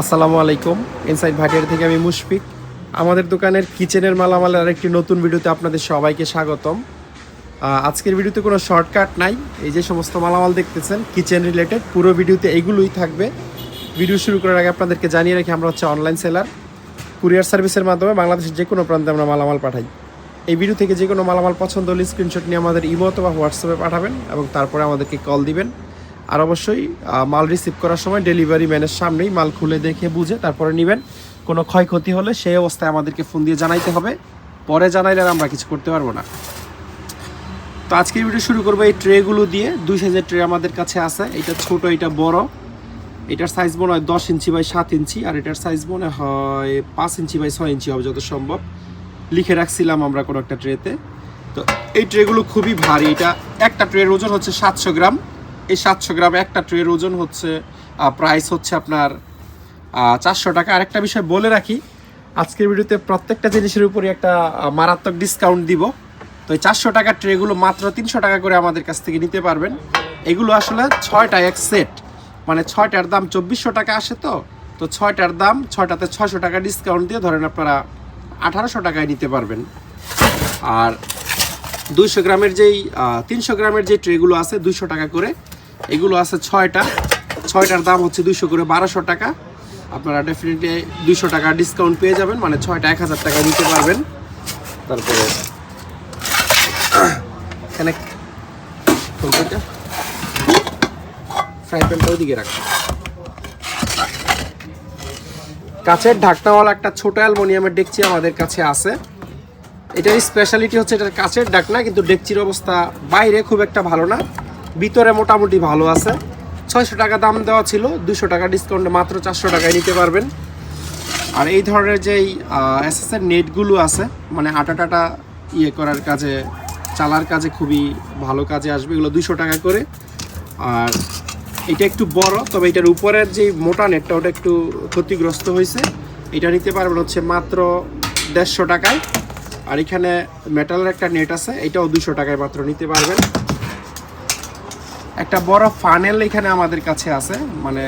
আসসালামু আলাইকুম। ইনসাইড ভাটিয়ার থেকে আমি মুশফিক। আমাদের দোকানের কিচেনের মালামালের আরেকটি নতুন ভিডিওতে আপনাদের সবাইকে স্বাগতম। আজকের ভিডিওতে কোনো শর্টকাট নাই। এই যে সমস্ত মালামাল দেখতেছেন, কিচেন রিলেটেড পুরো ভিডিওতে এগুলোই থাকবে। ভিডিও শুরু করার আগে আপনাদেরকে জানিয়ে রাখি, আমরা হচ্ছে অনলাইন সেলার কুরিয়ার সার্ভিসের মাধ্যমে বাংলাদেশের যে কোনো প্রান্তে আমরা মালামাল পাঠাই। এই ভিডিও থেকে যে কোনো মালামাল পছন্দ হলে স্ক্রিনশট নিয়ে আমাদের ইমো অথবা হোয়াটসঅ্যাপে পাঠাবেন এবং তারপরে আমাদেরকে কল দিবেন। আর অবশ্যই মাল রিসিভ করার সময় ডেলিভারি ম্যানের সামনেই মাল খুলে দেখে বুঝে তারপরে নেবেন। কোনো ক্ষয়ক্ষতি হলে সেই অবস্থায় আমাদেরকে ফোন দিয়ে জানাইতে হবে। পরে জানাইলে আর আমরা কিছু করতে পারব না। তো আজকের ভিডিও শুরু করব এই ট্রেগুলো দিয়ে। দুই সাইজের ট্রে আমাদের কাছে আছে। এটা ছোট, এটা বড়। এটার সাইজ মনে হয় দশ ইঞ্চি বাই সাত ইঞ্চি, আর এটার সাইজ মনে হয় পাঁচ ইঞ্চি বাই ছয় ইঞ্চি হবে যত সম্ভব। লিখে রাখছিলাম আমরা কোনো একটা ট্রেতে তো এই ট্রেগুলো খুবই ভারী। এটা একটা ট্রের ওজন হচ্ছে সাতশো গ্রাম। এই সাতশো গ্রামে একটা ট্রের ওজন হচ্ছে প্রাইস হচ্ছে আপনার চারশো টাকা। আরেকটা বিষয় বলে রাখি, আজকের ভিডিওতে প্রত্যেকটা জিনিসের উপরে একটা মারাত্মক ডিসকাউন্ট দিব। তো এই চারশো টাকার ট্রেগুলো মাত্র তিনশো টাকা করে আমাদের কাছ থেকে নিতে পারবেন। এগুলো আসলে ছয়টা এক সেট মানে ছয়টার দাম চব্বিশশো টাকা আসে তো তো ছয়টার দাম ছয়টাতে ছয়শো টাকা ডিসকাউন্ট দিয়ে ধরেন আপনারা আঠারোশো টাকায় নিতে পারবেন। আর দুইশো গ্রামের যেই তিনশো গ্রামের যে ট্রেগুলো আছে দুইশো টাকা করে এগুলো আছে ছয়টা। ছয়টার দাম হচ্ছে দুইশো করে বারোশো টাকা। আপনারা ডেফিনেটলি দুইশো টাকা ডিসকাউন্ট পেয়ে যাবেন মানে ছয়টা এক হাজার টাকা দিতে পারবেন। তারপরে এখানে ফ্রাই প্যানটা ওইদিকে রাখো কাছের ঢাকনাওয়ালা একটা ছোট অ্যালমোনিয়ামের ডেকচি আমাদের কাছে আছে। এটার স্পেশালিটি হচ্ছে এটার কাছের ডাকনা কিন্তু ডেকচির অবস্থা বাইরে খুব একটা ভালো না। ভিতরে মোটামুটি ভালো আছে। ছয়শো টাকা দাম দেওয়া ছিল, দুশো টাকা ডিসকাউন্টে মাত্র চারশো টাকায় নিতে পারবেন। আর এই ধরনের যেই এসএসের নেটগুলো আছে মানে আটা টাটা ইয়ে করার কাজে, চালার কাজে খুবই ভালো কাজে আসবে, এগুলো দুশো টাকা করে। আর এটা একটু বড়, তবে এটার উপরের যে মোটা নেটটা ওটা একটু ক্ষতিগ্রস্ত হয়েছে। এটা নিতে পারবেন হচ্ছে মাত্র দেড়শো টাকায়। আর এখানে মেটালের একটা নেট আছে, এটাও দুশো টাকায় মাত্র নিতে পারবেন। একটা বড় ফানেল এখানে আমাদের কাছে আছে মানে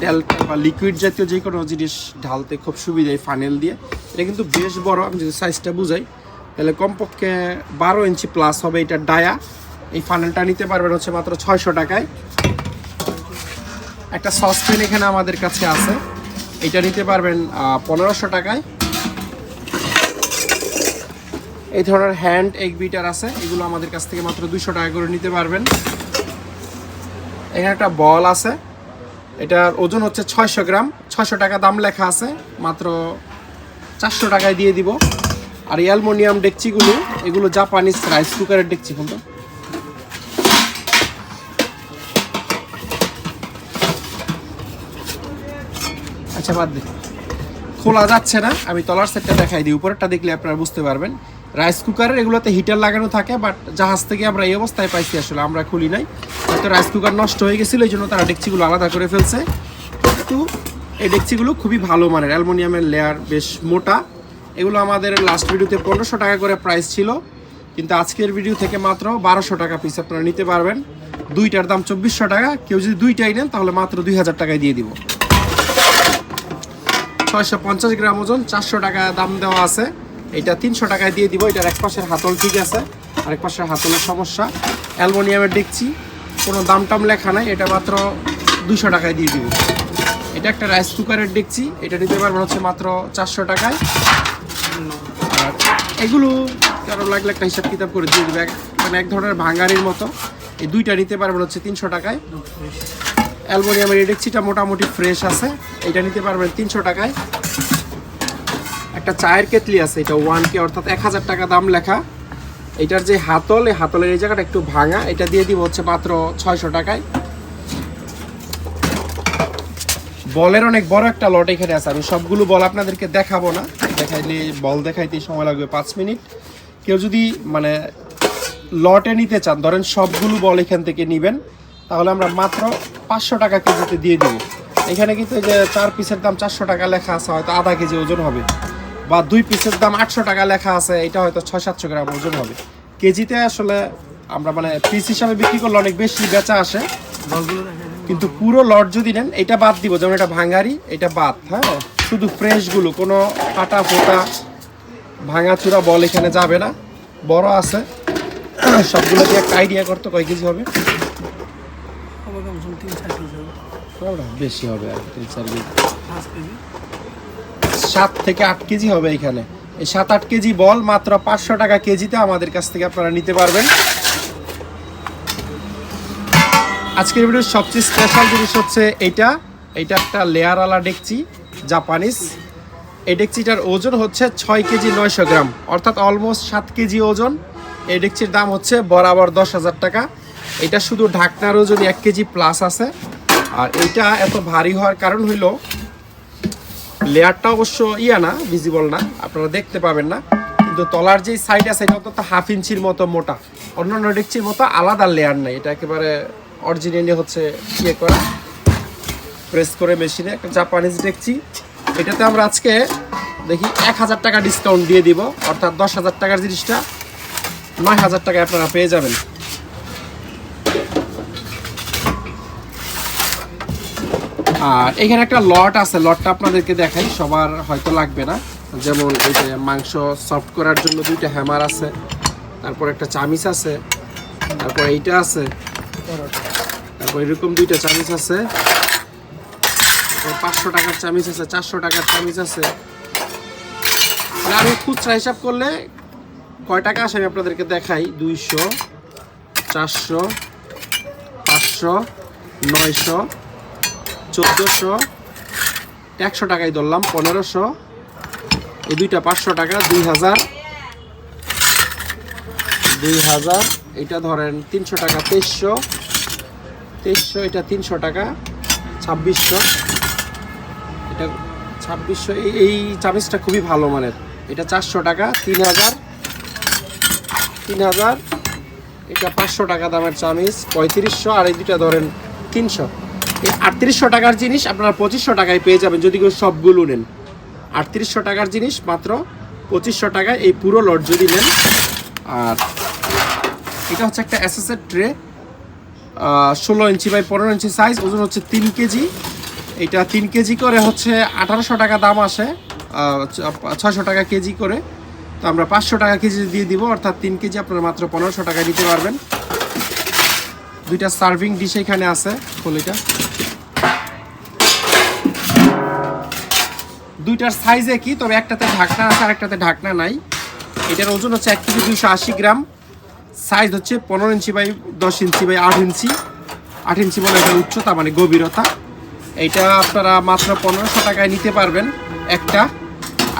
তেল বা লিকুইড জাতীয় যে কোনো জিনিস ঢালতে খুব সুবিধা ফানেল দিয়ে। এটা কিন্তু বেশ বড়, আমি যদি সাইজটা বুঝাই, তাহলে কমপক্ষে বারো ইঞ্চি প্লাস হবে এটা ডায়া। এই ফানেলটা নিতে পারবেন হচ্ছে মাত্র ছয়শো টাকায়। একটা সসপ্যান এখানে আমাদের কাছে আছে, এটা নিতে পারবেন পনেরোশো টাকায়। এই ধরনের হ্যান্ড এগ বিটার আছে, এগুলো আমাদের কাছ থেকে মাত্র দুশো টাকা করে নিতে পারবেন। এখানে একটা বল আছে। এটার ওজন হচ্ছে ছয়শো গ্রাম। ছয়শো টাকা দাম লেখা আছে। মাত্র চারশো টাকায় দিয়ে দিব। আর অ্যালমোনিয়াম ডেকচিগুলো, এগুলো জাপানিজ রাইস কুকারের ডেকচি কিন্তু আচ্ছা বাদ দে। খোলা যাচ্ছে না। আমি তলার সেটটা দেখাই দিই। উপরেরটা দেখলে আপনারা বুঝতে পারবেন। রাইস কুকারের এগুলোতে হিটার লাগানো থাকে বাট জাহাজ থেকে আমরা এই অবস্থায় পাইছি আসলে, আমরা খুলি নাই। হয়তো রাইস কুকার নষ্ট হয়ে গেছিল, এই জন্য তারা ডেকচিগুলো আলাদা করে ফেলছে। কিন্তু এই ডেকচিগুলো খুবই ভালো মানের, অ্যালমোনিয়ামের লেয়ার বেশ মোটা। এগুলো আমাদের লাস্ট ভিডিওতে পনেরোশো টাকা করে প্রাইস ছিল, কিন্তু আজকের ভিডিও থেকে মাত্র বারোশো টাকা পিস আপনারা নিতে পারবেন। দুইটার দাম চব্বিশশো টাকা, কেউ যদি দুইটাই নেন, তাহলে মাত্র দুই হাজার টাকায় দিয়ে দিব। ছয়শো পঞ্চাশ গ্রাম ওজন, চারশো টাকা দাম দেওয়া আছে। এটা তিনশো টাকায় দিয়ে দিব, এটার এক পাশের হাতল ঠিক আছে, আরেক পাশের হাতলের সমস্যা। অ্যালমোনিয়ামের দেখছি, কোনো দাম টাম লেখা নাই, এটা মাত্র দুশো টাকায় দিয়ে দিব। এটা একটা রাইস কুকারের দেখছি, এটা নিতে পারবেন হচ্ছে মাত্র চারশো টাকায়। আর এগুলো কারও লাগলে একটা হিসাব কিতাব করে দিয়ে দেবে মানে এক ধরনের ভাঙারির মতো। এই দুইটা নিতে পারবেন হচ্ছে তিনশো টাকায়। অ্যালমোনিয়ামের এই ডেকচিটা মোটামুটি ফ্রেশ আছে, এটা নিতে পারবেন তিনশো টাকায়। একটা চায়ের কেতলি আছে, এটা ওয়ান কে অর্থাৎ এক হাজার টাকা দাম লেখা। এটার যে হাতল, এই হাতলের এই জায়গাটা একটু ভাঙা। এটা দিয়ে দিব হচ্ছে মাত্র ছয়শো টাকায়। বলের অনেক বড় একটা লট এখানে আছে। আমি সবগুলো বল আপনাদেরকে দেখাবো না। দেখাইলে, বল দেখাইতে সময় লাগবে পাঁচ মিনিট। কেউ যদি মানে লটে নিতে চান, ধরেন সবগুলো বল এখান থেকে নেবেন, তাহলে আমরা মাত্র পাঁচশো টাকা কেজিতে দিয়ে দিব। এখানে কিন্তু যে চার পিসের দাম চারশো টাকা লেখা আছে, হয়তো আধা কেজি ওজন হবে। বা দুই পিসের দাম আটশো টাকা লেখা আছে এটা হয়তো ছয় সাতশো গ্রাম ওজন হবে। কেজিতে আসলে আমরা মানে পিস হিসাবে বিক্রি করলে অনেক বেশি বেচা আসে। কিন্তু পুরো লট যদি নেন এটা বাদ দিব যেমন এটা ভাঙারি এটা বাদ হ্যাঁ? শুধু ফ্রেশগুলো কোনো ফাটা ফোটা ভাঙাচুরা বল এখানে যাবে না। বড় আছে সবগুলো দিয়ে একটা আইডিয়া করতে কয় কেজি হবে? বেশি হবে আর তিন চার কেজি। সাত থেকে আট কেজি হবে এখানে। এই সাত, আট কেজি বল মাত্র পাঁচশো টাকা কেজিতে আমাদের কাছ থেকে আপনারা নিতে পারবেন। আজকের ভিডিওর সবচেয়ে স্পেশাল জিনিস হচ্ছে এইটা। এইটা একটা লেয়ারওয়ালা ডেকচি জাপানিজ এই ডেকচিটার ওজন হচ্ছে ছয় কেজি নয়শো গ্রাম। অর্থাৎ অলমোস্ট সাত কেজি ওজন। এই ডেকচির দাম হচ্ছে বরাবর দশ হাজার টাকা। এটা শুধু ঢাকনার ওজন এক কেজি প্লাস আছে। আর এটা এত ভারী হওয়ার কারণ হইল লেয়ারটা অবশ্য ইয়া না ভিজিবল না, আপনারা দেখতে পাবেন না। কিন্তু তলার যে সাইড আছে, এটা অন্তত হাফ ইঞ্চির মতো মোটা। অন্যান্য ডেকচির মতো আলাদা লেয়ার নেই। এটা একেবারে অরিজিনালি হচ্ছে ইয়ে করা প্রেস করে মেশিনে একটা জাপানিজ ডেকচি এটাতে আমরা আজকে দেখি এক হাজার টাকা ডিসকাউন্ট দিয়ে দিব, অর্থাৎ দশ হাজার টাকার জিনিসটা নয় হাজার টাকায় আপনারা পেয়ে যাবেন। আর এখানে একটা লট আছে, লটটা আপনাদেরকে দেখাই, সবার হয়তো লাগবে না। যেমন এই যে মাংস সফট করার জন্য দুইটা হ্যামার আছে, তারপর একটা চামিচ আছে, তারপর এইটা আছে, তারপর এরকম দুইটা চামিচ আছে পাঁচশো টাকার চামিচ আছে, চারশো টাকার চামিচ আছে। মানে আমি খুচরা হিসাব করলে কয় টাকা আসে আমি আপনাদেরকে দেখাই? দুইশো, চারশো, পাঁচশো, নয়শো চোদ্দোশো, একশো টাকায় ধরলাম, পনেরোশো, এই দুইটা পাঁচশো টাকা, দুই হাজার দুই হাজার, এটা ধরেন তিনশো টাকা, তেইশশো তেইশশো, এটা তিনশো টাকা, ছাব্বিশশো, এটা ছাব্বিশশো, এই- চামিচটা খুবই ভালো মানের। এটা চারশো টাকা, তিন হাজার তিন হাজার, এটা পাঁচশো টাকা দামের চামিচ, পঁয়ত্রিশশো, আর এই দুইটা ধরেন তিনশো। এই আটত্রিশশো টাকার জিনিস আপনারা পঁচিশশো টাকায় পেয়ে যাবেন যদি কেউ সবগুলো নেন। আটত্রিশশো টাকার জিনিস মাত্র পঁচিশশো টাকায় এই পুরো লট যদি নেন, আর এটা হচ্ছে একটা এসএসের ট্রে ষোলো ইঞ্চি বাই পনেরো ইঞ্চি সাইজ ওজন হচ্ছে তিন কেজি। এটা তিন কেজি করে হচ্ছে আঠারোশো টাকা দাম আসে ছয়শো টাকা কেজি করে। তো আমরা পাঁচশো টাকা কেজি দিয়ে দিব, অর্থাৎ তিন কেজি আপনারা মাত্র পনেরোশো টাকায় নিতে পারবেন। দুইটা সার্ভিং ডিশ এখানে আছে ফলিটা দুইটার সাইজ একই, তবে একটাতে ঢাকনা আছে আর একটাতে ঢাকনা নাই। এটার ওজন হচ্ছে এক কেজি দুইশো আশি গ্রাম। সাইজ হচ্ছে পনেরো ইঞ্চি বাই দশ ইঞ্চি বাই আট ইঞ্চি। আট ইঞ্চি বলে এটা উচ্চতা মানে গভীরতা। এইটা আপনারা মাত্র পনেরোশো টাকায় নিতে পারবেন একটা।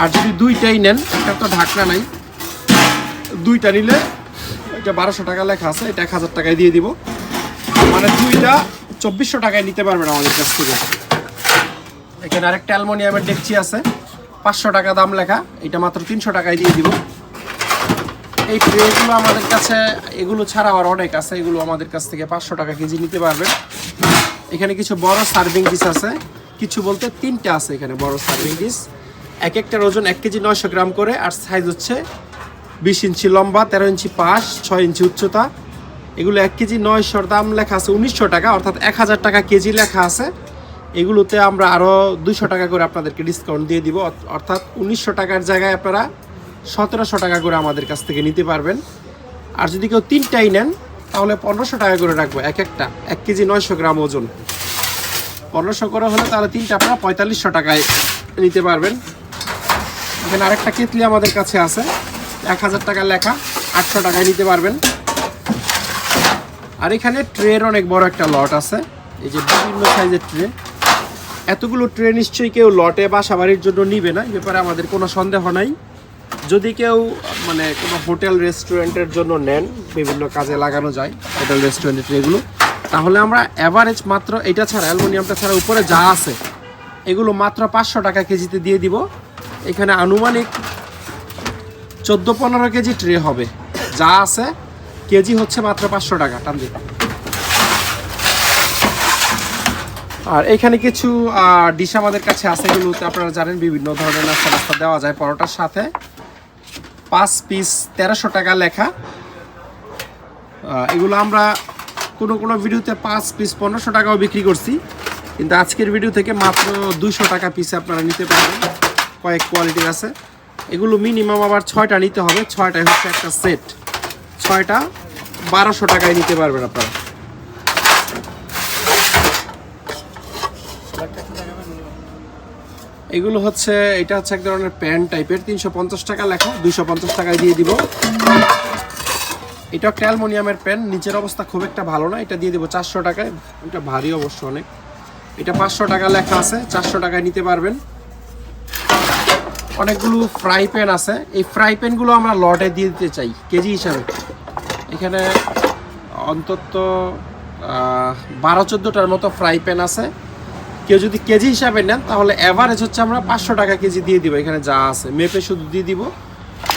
আর যদি দুইটাই নেন একটা তো ঢাকনা নাই। দুইটা নিলে এটা বারোশো টাকা লেখা আছে, এটা এক হাজার টাকায় দিয়ে দিব। মানে দুইটা চব্বিশশো টাকায় নিতে পারবেন আমাদের কাছ থেকে। এখানে আরেকটা অ্যালমোনিয়ামের ডেকচি আছে। পাঁচশো টাকা দাম লেখা। এটা মাত্র তিনশো টাকায় দিয়ে দিব। এই ট্রেগুলো আমাদের কাছে, এগুলো ছাড়া আর অনেক আছে। এগুলো আমাদের কাছ থেকে পাঁচশো টাকা কেজি নিতে পারবেন। এখানে কিছু বড় সার্ভিং ডিশ আছে। কিছু বলতে তিনটে আছে এখানে বড় সার্ভিং ডিশ। এক একটার ওজন এক কেজি নয়শো গ্রাম করে, আর সাইজ হচ্ছে বিশ ইঞ্চি লম্বা, তেরো ইঞ্চি পাশ, ছয় ইঞ্চি উচ্চতা। এগুলো এক কেজি নয়শোর দাম লেখা আছে উনিশশো টাকা, অর্থাৎ এক হাজার টাকা কেজি লেখা আছে। এগুলোতে আমরা আরও দুইশো টাকা করে আপনাদেরকে ডিসকাউন্ট দিয়ে দিব। অর্থাৎ উনিশশো টাকার জায়গায় আপনারা সতেরোশো টাকা করে আমাদের কাছ থেকে নিতে পারবেন। আর যদি কেউ তিনটাই নেন, তাহলে পনেরোশো টাকা করে রাখব এক একটা, এক কেজি নয়শো গ্রাম ওজন। পনেরোশো করে হলে তাহলে তিনটা আপনারা পঁয়তাল্লিশশো টাকায় নিতে পারবেন। এখানে আরেকটা কেতলি আমাদের কাছে আছে। এক হাজার টাকা লেখা, আটশো টাকায় নিতে পারবেন। আর এখানে ট্রের অনেক বড় একটা লট আছে। এই যে বিভিন্ন সাইজের ট্রে এতগুলো ট্রে নিশ্চয়ই কেউ লটে বাসা বাড়ির জন্য নিবে না ব্যাপারে আমাদের কোনো সন্দেহ নাই। যদি কেউ মানে কোনো হোটেল, রেস্টুরেন্টের জন্য নেন, বিভিন্ন কাজে লাগানো যায়, হোটেল, রেস্টুরেন্টের ট্রেগুলো তাহলে আমরা অ্যাভারেজ মাত্র এটা ছাড়া, অ্যালুমিনিয়ামটা ছাড়া উপরে যা আছে, এগুলো মাত্র পাঁচশো টাকা কেজিতে দিয়ে দিব। এখানে আনুমানিক চোদ্দ পনেরো কেজি ট্রে হবে। যা আছে, কেজি হচ্ছে মাত্র পাঁচশো টাকা, টান দিন। আর এখানে কিছু ডিশ আমাদের কাছে আছে এগুলোতে আপনারা জানেন, বিভিন্ন ধরনের নাস্তা নাস্তা দেওয়া যায় পরোটার সাথে। পাঁচ পিস তেরোশো টাকা লেখা। এগুলো আমরা কোনো কোনো ভিডিওতে পাঁচ পিস পনেরোশো টাকাও বিক্রি করছি। কিন্তু আজকের ভিডিও থেকে মাত্র দুশো টাকা পিসে আপনারা নিতে পারবেন। কয়েক কোয়ালিটির আছে। এগুলো মিনিমাম আবার ছয়টা নিতে হবে। ছয়টায় হচ্ছে একটা সেট ছয়টা বারোশো টাকায় নিতে পারবেন আপনারা। এগুলো হচ্ছে, এটা হচ্ছে এক ধরনের প্যান্ট টাইপের তিনশো পঞ্চাশ টাকা লেখা, দুইশো পঞ্চাশ টাকায় দিয়ে দিব। এটা একটা অ্যালমোনিয়ামের পেন নিচের অবস্থা খুব একটা ভালো না, এটা দিয়ে দেবো চারশো টাকায়, এটা ভারী অবশ্য অনেক। এটা পাঁচশো টাকা লেখা আছে, চারশো টাকায় নিতে পারবেন। অনেকগুলো ফ্রাই প্যান আছে, এই ফ্রাই প্যানগুলো আমরা লটে দিয়ে দিতে চাই, কেজি হিসাবে। এখানে অন্তত বারো চোদ্দোটার মতো ফ্রাই প্যান আছে। কেউ যদি কেজি হিসাবে নেন, তাহলে অ্যাভারেজ হচ্ছে আমরা পাঁচশো টাকা কেজি দিয়ে দিব। এখানে যা আছে, মেপে শুধু দিয়ে দিব।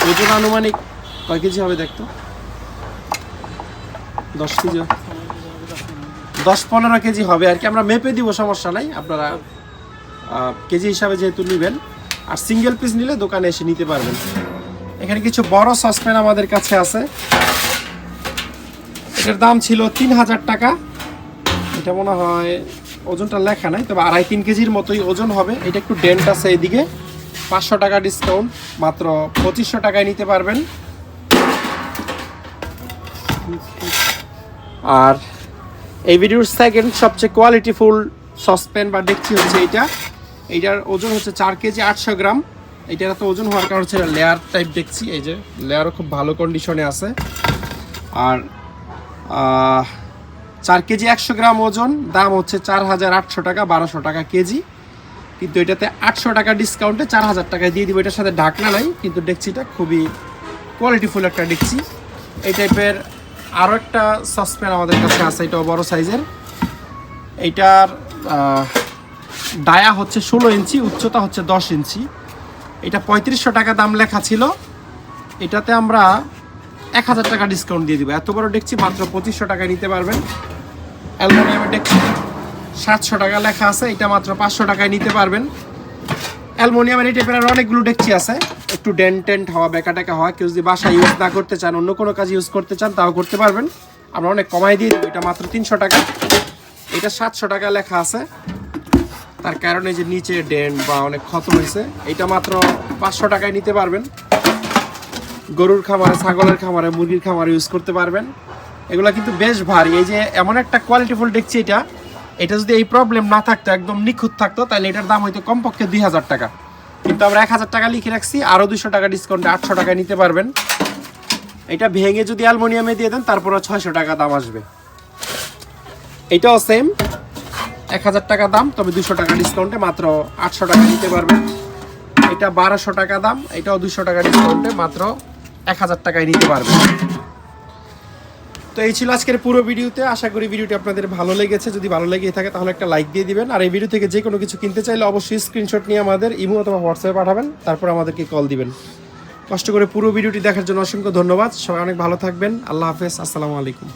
ওজন আনুমানিক কয় কেজি হবে দেখতো? দশ কেজি দশ পনেরো কেজি হবে আর কি। আমরা মেপে দিব, সমস্যা নাই। আপনারা কেজি হিসাবে যেহেতু নেবেন, আর সিঙ্গেল পিস নিলে দোকানে এসে নিতে পারবেন। এখানে কিছু বড় সসপ্যান আমাদের কাছে আছে। এটার দাম ছিল তিন হাজার টাকা। এটা মনে হয় ওজনটা লেখা নাই, তবে আড়াই তিন কেজির মতোই ওজন হবে। এটা একটু ডেন্ট আছে এইদিকে। পাঁচশো টাকা ডিসকাউন্ট মাত্র পঁচিশশো টাকায় নিতে পারবেন। আর এই ভিডিওর সেকেন্ড সবচেয়ে কোয়ালিটিফুল সসপ্যান বা ডেকচি হচ্ছে এইটা। এইটার ওজন হচ্ছে চার কেজি আটশো গ্রাম। এইটার এত ওজন হওয়ার কারণ হচ্ছে লেয়ার টাইপ দেখছি, এই যে লেয়ারও খুব ভালো কন্ডিশনে আছে। আর চার কেজি একশো গ্রাম ওজন, দাম হচ্ছে চার হাজার আটশো টাকা, বারোশো টাকা কেজি। কিন্তু এটাতে আটশো টাকা ডিসকাউন্টে চার হাজার টাকায় দিয়ে দিব। এটার সাথে ঢাকনা নাই, কিন্তু ডেকচিটা খুবই কোয়ালিটিফুল একটা ডেকচি। এই টাইপের আরও একটা সসপ্যান আমাদের কাছে আছে, এটাও বড় সাইজের। এইটার ডায়া হচ্ছে ষোলো ইঞ্চি, উচ্চতা হচ্ছে দশ ইঞ্চি। এটা পঁয়ত্রিশশো টাকা দাম লেখা ছিল। এটাতে আমরা এক হাজার টাকা ডিসকাউন্ট দিয়ে দিব। এত বড় ডেকচি মাত্র পঁচিশশো টাকায় নিতে পারবেন। অ্যালমোনিয়ামের সাতশো টাকা লেখা আছে, এটা মাত্র পাঁচশো টাকায় নিতে পারবেন। অ্যালমোনিয়ামের এই টাইপের আরও অনেকগুলো ডেকচি আছে। একটু ডেন্ট টেন্ট, হওয়া বেকা টেকা হওয়া কেউ যদি বাসা ইউজ না করতে চান, অন্য কোনো কাজ ইউজ করতে চান, তাও করতে পারবেন। আমরা অনেক কমাই দিয়ে দেবো, এটা মাত্র তিনশো টাকা। এটা সাতশো টাকা লেখা আছে। তার কারণে যে নিচে ডেন্ট বা অনেক ক্ষত হয়েছে, এটা মাত্র পাঁচশো টাকায় নিতে পারবেন। গরুর খামারে, ছাগলের খামারে, মুরগির খামারে ইউজ করতে পারবেন। এগুলো কিন্তু বেশ ভারী। এই যে এমন একটা কোয়ালিটিফুল দেখছি এটা এটা যদি এই প্রবলেম না থাকতো, একদম নিখুঁত থাকতো তাহলে এটার দাম হয়তো কমপক্ষে দুই হাজার টাকা। কিন্তু আমরা এক হাজার টাকা লিখে রাখছি আরও দুশো টাকা ডিসকাউন্টে আটশো টাকায় নিতে পারবেন। এটা ভেঙে যদি অ্যালমোনিয়ামে দিয়ে দেন তারপরে ছয়শো টাকা দাম আসবে। এটাও সেম এক হাজার টাকা দাম, তবে দুশো টাকা ডিসকাউন্টে মাত্র আটশো টাকা নিতে পারবেন। এটা বারোশো টাকা দাম, এটাও দুশো টাকা ডিসকাউন্টে মাত্র এক হাজার টাকায় নিতে পারবেন। তো এই ছিল আজকের পুরো ভিডিওতে। আশা করি ভিডিওটি আপনাদের ভালো লেগেছে। যদি ভালো লেগে থাকে তাহলে একটা লাইক দিয়ে দিবেন। আর এই ভিডিও থেকে যে কোনো কিছু কিনতে চাইলে অবশ্যই স্ক্রিনশট নিয়ে আমাদের ইমো অথবা হোয়াটসঅ্যাপে পাঠাবেন। তারপর আমাদেরকে কল দিবেন। কষ্ট করে পুরো ভিডিওটি দেখার জন্য অসংখ্য ধন্যবাদ। সবাই অনেক ভালো থাকবেন। আল্লাহ হাফেজ। আসসালামু আলাইকুম।